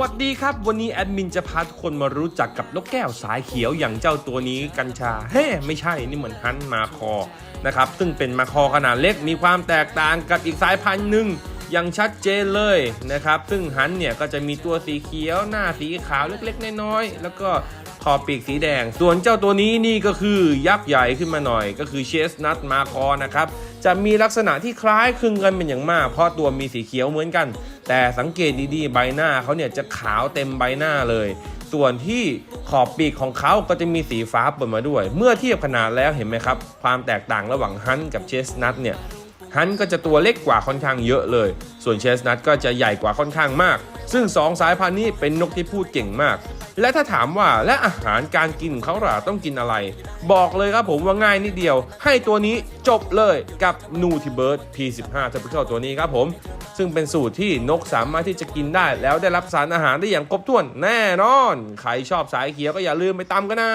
วัสดีครับ วันนี้แอดมินจะพาทุกคนมารู้จักกับนกแก้วสายเขียวอย่างเจ้าตัวนี้กัญชา เฮ้ ไม่ใช่นี่เหมือนฮันมาคอนะครับ ซึ่งเป็นมาคอขนาดเล็กมีความแตกต่างกับอีกสายพันธุ์หนึ่งอย่างชัดเจนเลยนะครับ ซึ่งฮันเนี่ยก็จะมีตัวสีเขียว หน้าสีขาวเล็กๆ น้อยๆ แล้วก็ ขอบปีกสีแดง ส่วนเจ้าตัวนี้นี่ก็คือยักษ์ใหญ่ขึ้นมาหน่อย ก็คือเชสนัทมาคอนะครับ จะมีลักษณะที่คล้ายคลึงกันเป็นอย่างมาก เพราะตัวมีสีเขียวเหมือนกัน แต่สังเกตดีๆ ใบหน้าเขาเนี่ยจะขาวเต็มใบหน้าเลย ส่วนที่ขอบปีกของเขาก็จะมีสีฟ้าปนมาด้วย เมื่อเทียบขนาดแล้วเห็นไหมครับ ความแตกต่างระหว่างฮันกับเชสนัทเนี่ยฮันก็จะตัวเล็กกว่าค่อนข้างเยอะเลย ส่วนเชสนัทก็จะใหญ่กว่าค่อนข้างมาก ซึ่งสองสายพันธุ์นี้เป็นนกที่พูดเก่งมาก และถ้าถามว่าและอาหารการกินของเขาล่ะต้องกินอะไร บอกเลยครับผมว่าง่ายนิดเดียว ให้ตัวนี้จบเลยกับ n u t i b i r d P15 Tropical ตัวนี้ครับผม ซึ่งเป็นสูตรที่นกสามารถที่จะกินได้ แล้วได้รับสารอาหารได้อย่างครบถ้วนแน่นอน ใครชอบสายเขียวก็อย่าลืมไปตามกันนะ